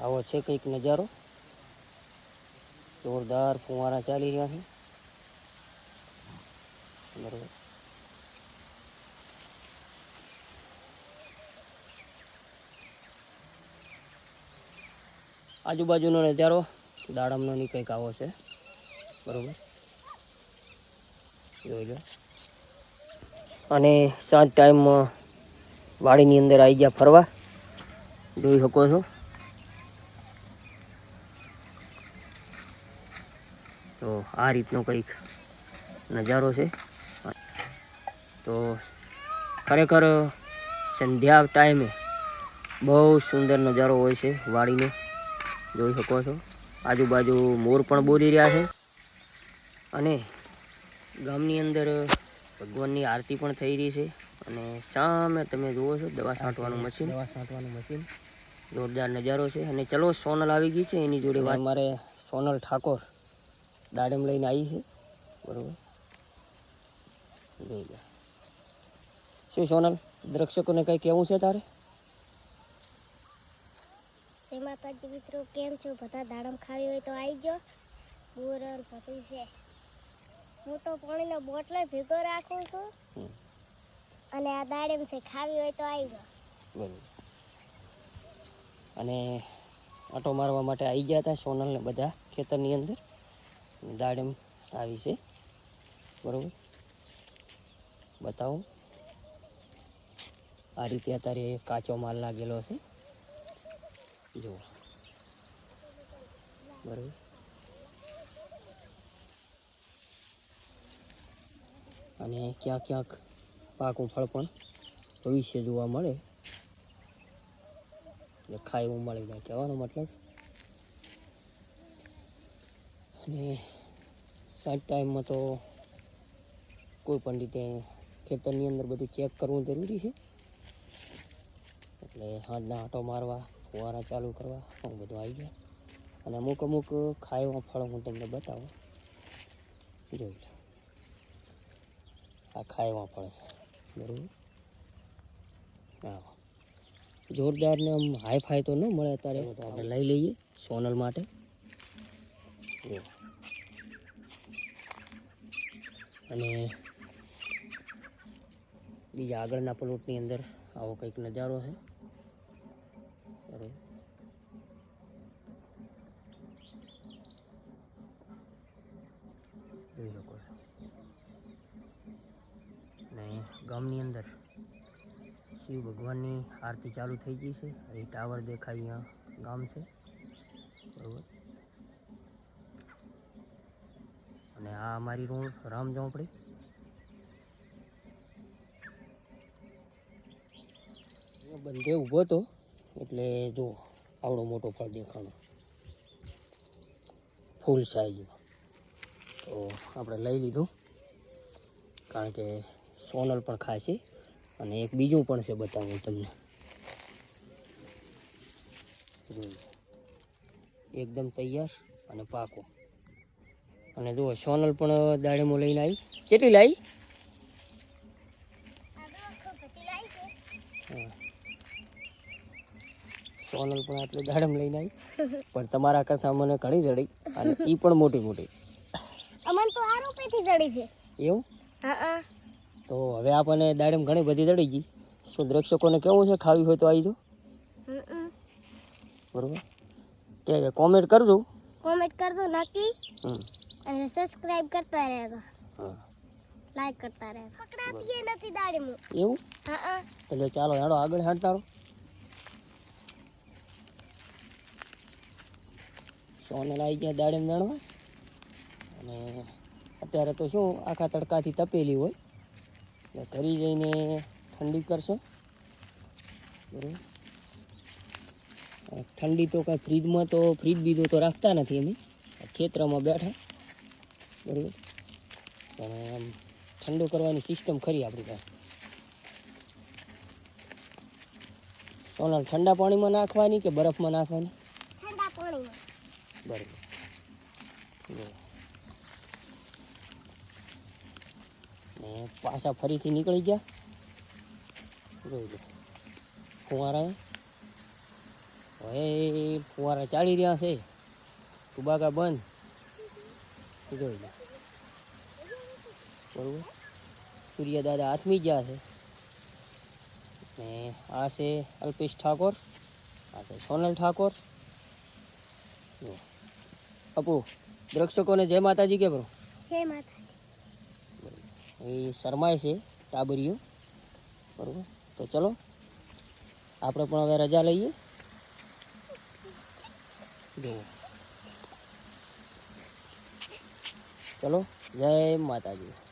આવો છે કંઈક નજારો. જોરદાર ફુવારા ચાલી રહ્યા છે. બરોબર. આજુબાજુનો નજારો દાડમનો ની કંઈક આવો છે. બરોબર. જોઈ લો. અને સાંજ ટાઈમમાં વાડીની અંદર આવી ગયા ફરવા. જોઈ શકો છો. તો આ રીતનો કંઈક નજારો છે. તો ખરેખર સંધ્યા ટાઈમે બહુ સુંદર નજારો હોય છે વાડીનો. જોઈ શકો છો. આજુબાજુ મોર પણ બોલી રહ્યા છે. અને ગામની અંદર ભગવાનની આરતી પણ થઈ રહી છે. અને સામે તમે જુઓ છો દવા છાંટવાનું મશીન. દવા છાંટવાનું મશીન. જોરદાર નજારો છે. અને ચલો સોનલ આવી ગઈ છે એની જોડે વાત. મારે સોનલ ઠાકોર. દાડમ લઈને આવી છે. બરોબર? જોઈ લો. શું સોનલ દ્રક્ષકોને કંઈ કહેવું છે તારે? જય માતાજી મિત્રો કેમ છો? બધા દાડમ ખાવી હોય તો આવી જાઓ બોરર બધું છે. હું તો પાણીનો બોટલો ભેગો રાખું છું. અને આ દાડમ છે ખાવી હોય તો આવી જાઓ અને આટો મારવા માટે આવી ગયા હતા સોનલ ને બધા ખેતરની અંદર? દાડમ આવી છે. બરોબર? બતાવો. આ રીતે અત્યારે કાચો માલ લાગેલો છે જુઓ. બરોબર? અને ક્યાંક ક્યાંક પાકું ફળ પણ ભવિષ્ય જોવા મળે. એટલે ખાય એવું મળી જાય. કહેવાનો મતલબ અને સાંજ ટાઈમમાં તો કોઈ પણ રીતે ખેતરની અંદર બધું ચેક કરવું જરૂરી છે. એટલે હાથના આંટો મારવા ફુવારા ચાલુ કરવા હું બધું આવી ગયા અને અમુક અમુક ખાયવા ફળો હું તમને બતાવું. જોઈ લો. આ ખાયવા ફળ છે. બરાબર? હા. જોરદાર ને આમ હાઈ ફાઈ તો ન મળે અત્યારે. આપણે લઈ લઈએ સોનલ માટે જો. અને બીજા આગળના પ્લોટની અંદર આવો કંઈક નજારો છે. અરે. જોઈ શકો ગામની અંદર શિવ ભગવાનની આરતી ચાલુ થઈ ગઈ છે. એ ટાવર દેખાય, અહીંયા ગામ છે. બરોબર. અને આ અમારી રૂમ રામ ઝોંપડી. બંધે ઊભો હતો, એટલે જો આવડો મોટો ફળ દેખાણો. ફૂલ સાઈઝમાં તો આપણે લઈ લીધું. કારણ કે સોનલ પણ ખાશે અને એક બીજું પણ છે બતાવું તમને. એકદમ તૈયાર અને પાકો. અને જુઓ સોનલ પણ દાડેમો લઈને આવી. કેટલી લાવી. સોનલ પણ આટલું દાડમ લઈને આવી. પણ તમારા કથા મને ઘણી જડી અને એ પણ મોટી મોટી. અમન તો આ રૂપેથી જડી છે. એવું? હા તો હવે આપણને દાડમ ઘણી બધી દડી ગઈ શું દ્રક્ષકોને કેવું છે? ખાવી હોય તો આવી જો બરોબર? કે કોમેન્ટ કરજો. કોમેન્ટ કરજો નક્કી. હમ. અને સબસ્ક્રાઇબ કરતા રહેજો. હા. લાઈક કરતા રહેજો. પકડાતી નથી નથી દાડમ. એવું? હા હા. એટલે ચાલો હેડો આગળ હાંડતા રહો સોનલ આવી ગયા દાડમ વેણવા અને અત્યારે તો શું આખા તડકાથી તપેલી હોય. એટલે ઘરી જઈને ઠંડી કરશો. બરાબર. ઠંડી તો કાંઈ ફ્રીજમાં તો ફ્રીજ બીજું તો રાખતા નથી અમે ખેતરમાં બેઠા. બરાબર પણ આમ ઠંડુ કરવાની સિસ્ટમ ખરી આપણી પાસે. સોનલ ઠંડા પાણીમાં નાખવાની કે બરફમાં નાખવાની? ઠંડા પાણીમાં. બરાબર. ને પાછા ફરીથી નીકળી ગયા? જોઈ લો ફુવારા? હવે ફુવારા ચાલી રહ્યા છે. ટુબાકા બંધ. જોઈ લો. બરોબર? સૂર્ય દાદા હાથમી ગયા છે. ને આ છે અલ્પેશ ઠાકોર આ છે સોનલ ઠાકોર. અપુ દ્રક્ષકોને જય માતાજી કે બરો એ શરમાય છે ટાબરીઓ. બરોબર? તો ચલો આપણે પણ હવે રજા લઈએ. જુઓ ચલો જય માતાજી.